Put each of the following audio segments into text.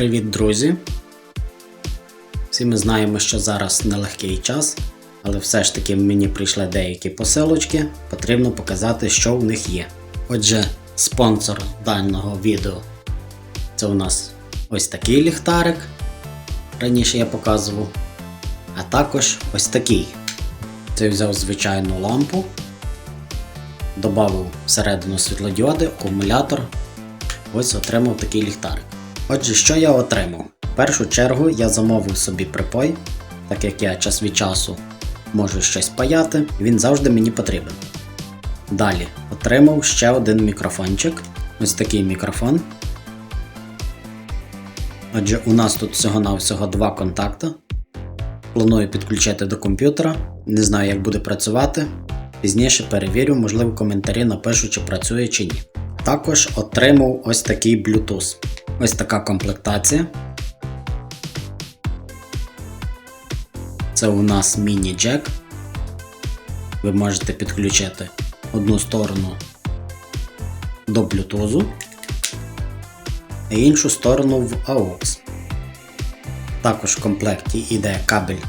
Привіт, друзі! Всі ми знаємо, що зараз нелегкий час, але все ж таки мені прийшли деякі посилочки, потрібно показати, що в них є. Отже, спонсор даного відео це у нас ось такий ліхтарик. Раніше я показував. А також ось такий. Це взяв звичайну лампу, додав всередину світлодіоди, акумулятор. Ось отримав такий ліхтарик. Отже, що я отримав? В першу чергу я замовив собі припой, так як я час від часу можу щось паяти, він завжди мені потрібен. Далі отримав ще один мікрофончик. Ось такий мікрофон. Отже, у нас тут всього-навсього два контакти. Планую підключити до комп'ютера. Не знаю, як буде працювати. Пізніше перевірю, можливо, коментарі напишу, чи працює чи ні. Також отримав ось такий Bluetooth. Ось така комплектація. Це у нас міні-джек. Ви можете підключити одну сторону до Bluetooth, а іншу сторону в AUX. Також в комплекті йде кабель,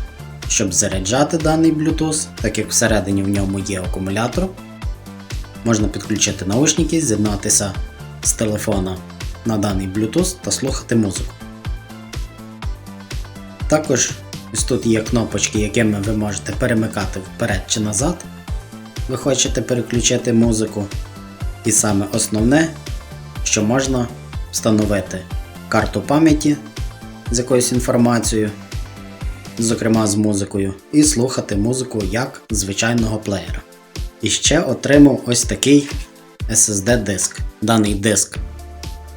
щоб заряджати даний Bluetooth, так як всередині в ньому є акумулятор. Можна підключити наушники, з'єднатися з телефона на даний Bluetooth та слухати музику. Також ось тут є кнопочки, якими ви можете перемикати вперед чи назад. Ви хочете переключити музику. І саме основне, що можна встановити карту пам'яті з якоюсь інформацією, зокрема з музикою, і слухати музику як звичайного плеєра. І ще отримав ось такий SSD диск. Даний диск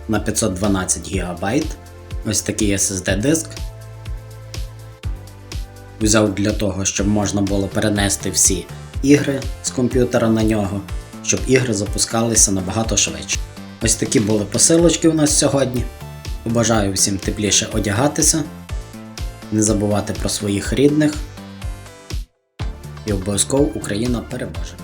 на 512 ГБ. Ось такий SSD диск. Взяв для того, щоб можна було перенести всі ігри з комп'ютера на нього, щоб ігри запускалися набагато швидше. Ось такі були посилочки у нас сьогодні. Побажаю всім тепліше одягатися, не забувати про своїх рідних. І обов'язково Україна переможе.